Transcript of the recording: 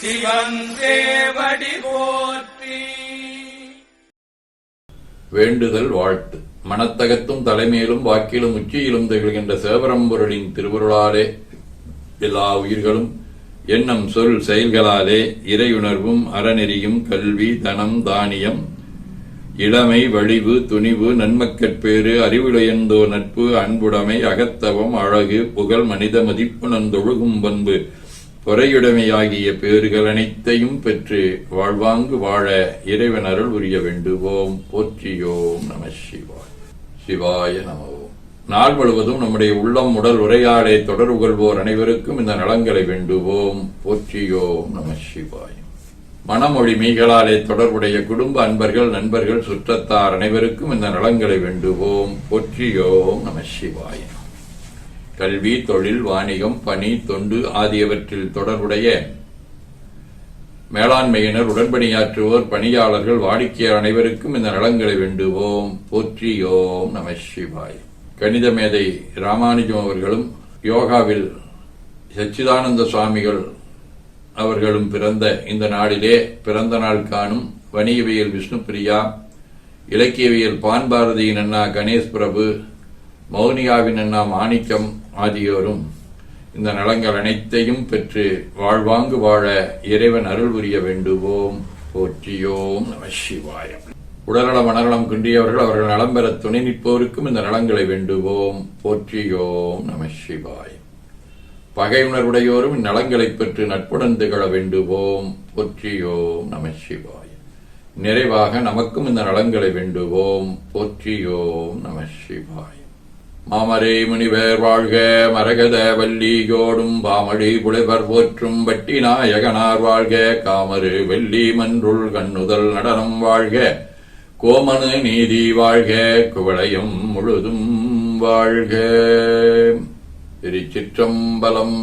சிவன் போற்றி. வேண்டுதல் வாழ்த்து. மனத்தகத்தும் தலைமையிலும் வாக்கிலும் உச்சியிலும் திகழ்கின்ற சேவரம்பொருளின் திருவருளாலே எல்லா உயிர்களும் எண்ணம் சொல் செயல்களாலே இறையுணர்வும் அறநெறியும் கல்வி தனம் தானியம் இளமை வழிவு துணிவு நன்மக்கட்பேறு அறிவுடையந்தோ நட்பு அன்புடைமை அகத்தவம் அழகு புகழ் மனித மதிப்பு நந்தொழுகும் பண்பு பொறையுடைமையாகிய பேறுகள் அனைத்தையும் பெற்று வாழ்வாங்கு வாழ இறைவன் அருள் உரிய வேண்டுவோம். போற்றியோம் நம சிவாய். சிவாய நமவோம் நாள் முழுவதும் நம்முடைய உள்ளம் உடல் உரையாடை தொடர்புகொள்வோர் அனைவருக்கும் இந்த நலங்களை வேண்டுவோம். போற்றியோம் நம சிவாய். மனமொழி மீகளாலே தொடர்புடைய குடும்ப அன்பர்கள் நண்பர்கள் சுற்றத்தார் அனைவருக்கும் இந்த நலங்களை வேண்டுவோம். போற்றியோம் நம சிவாயம் கல்வி தொழில் வாணிகம் பணி தொண்டு ஆகியவற்றில் தொடர்புடைய மேலாண்மையினர் உடன்பணியாற்றுவோர் பணியாளர்கள் வாடிக்கையாளர் அனைவருக்கும் இந்த நலன்களை வேண்டுவோம். போற்றியோம் நம சிவாய். கணித மேதை ராமானுஜம் அவர்களும் யோகாவில் சச்சிதானந்த சுவாமிகள் அவர்களும் பிறந்த இந்த நாளிலே பிறந்த நாள் காணும் வணிகவியல் விஷ்ணு பிரியா இலக்கியவியல் பான் பாரதியின் அண்ணா கணேஷ் பிரபு மௌனியாவின் அண்ணா மாணிக்கம் ஆகியோரும் இந்த நலங்கள் அனைத்தையும் பெற்று வாழ்வாங்கு வாழ இறைவன் அருள் புரிய வேண்டுவோம். போற்றியோம் நம சிவாயம் உடல்நலம் மனநலம் குன்றியவர்கள் அவர்கள் நலம் பெற துணை நிற்போருக்கும் இந்த நலங்களை வேண்டுவோம். போற்றியோம் நம சிவாயம் பகையுணர்வுடையோரும் இந்நலங்களை பெற்று நட்புடன் திகழ வேண்டுவோம். போற்றியோம் நம சிவாய். நிறைவாக நமக்கும் இந்த நலங்களை வேண்டுவோம். போற்றியோம் நம சிவாய. மாமரை முனிவர் வாழ்க மரகத வல்லியோடும் பாமடி புலவர் போற்றும் வட்டி நாயகனார் வாழ்க காமரு வெள்ளி மன்றுள் கண்ணுதல் நடனம் வாழ்க கோமனு நீதி வாழ்க குவளையும் முழுதும் வாழ்க. திருச்சிற்றம்பலம்